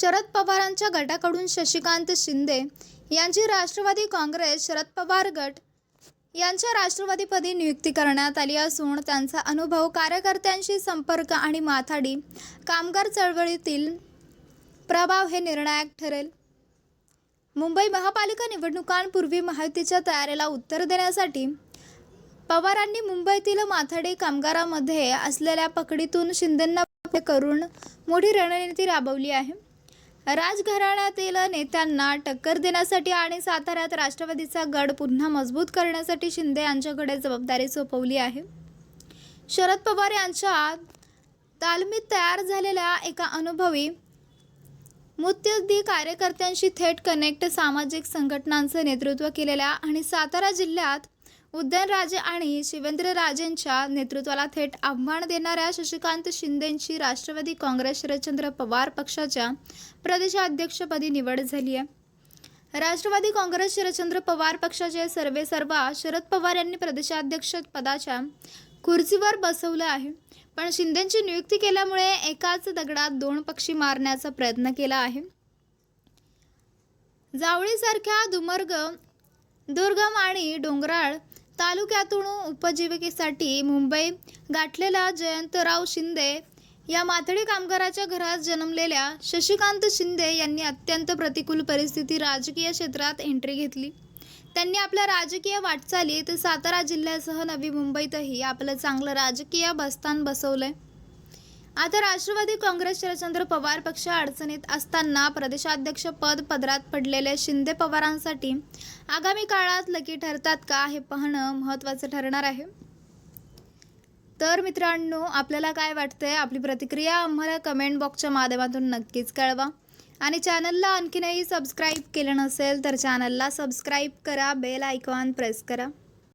शरद पवारांच्या गटाकडून शशिकांत शिंदे यांची राष्ट्रवादी काँग्रेस शरद पवार गट यांच्या राष्ट्रवादीपदी नियुक्ती करण्यात आली असून त्यांचा अनुभव कार्यकर्त्यांशी संपर्क आणि माथाडी कामगार चळवळीतील प्रभाव हे निर्णायक ठरेल. मुंबई महापालिका निवडणुकांपूर्वी माहितीच्या तयारीला उत्तर देण्यासाठी पवारांनी मुंबईतील माथाडी कामगारामध्ये असलेल्या पकडीतून शिंदेंना करून मोठी रणनीती राबवली आहे. राजघराण्यातील नेत्यांना टक्कर देण्यासाठी आणि साताऱ्यात राष्ट्रवादीचा गड पुन्हा मजबूत करण्यासाठी शिंदे यांच्याकडे जबाबदारी सोपवली आहे. शरद पवार यांच्या तालमीत तयार झालेल्या एका अनुभवी मुत्सद्दी कार्यकर्त्यांशी थेट कनेक्ट सामाजिक संघटनांचं नेतृत्व केलेल्या आणि सातारा जिल्ह्यात उदयनराजे आणि शिवेंद्रराजेंच्या नेतृत्वाला थेट आव्हान देणाऱ्या शशिकांत शिंदेंची राष्ट्रवादी काँग्रेस शरदचंद्र पवार पक्षाच्या प्रदेशाध्यक्षपदी निवड झाली आहे. राष्ट्रवादी काँग्रेस शरदचंद्र पवार पक्षाचे सर्वे सर्वा शरद पवार यांनी प्रदेशाध्यक्ष पदाच्या खुर्चीवर बसवलं आहे. पण शिंदेंची नियुक्ती केल्यामुळे एकाच दगडात दोन पक्षी मारण्याचा प्रयत्न केला आहे. जावळीसारख्या दुमर्ग दुर्गम आणि डोंगराळ तालुक्यातून उपजीविकेसाठी मुंबई गाठलेला जयंतराव शिंदे या माथडी कामगाराच्या घरात जन्मलेल्या शशिकांत शिंदे यांनी अत्यंत प्रतिकूल परिस्थिती राजकीय क्षेत्रात एंट्री घेतली. त्यांनी आपल्या राजकीय वाटचालीत सातारा जिल्ह्यासह नवी मुंबईतही आपलं चांगलं राजकीय बस्तान आहे आता राष्ट्रवादी काँग्रेस शरदचंद्र पवार पक्ष अडचणीत असताना प्रदेशाध्यक्ष पद पदरात पडलेले शिंदे पवारांसाठी आगामी काळात लकी ठरतात का हे पाहणं महत्त्वाचं ठरणार आहे. तर मित्रांनो आपल्याला काय वाटतंय? आपली प्रतिक्रिया आम्हाला कमेंट बॉक्सच्या माध्यमातून नक्कीच कळवा. आणि चॅनलला आणखीनही सबस्क्राईब केलं नसेल तर चॅनलला सबस्क्राईब करा बेल आयकॉन प्रेस करा.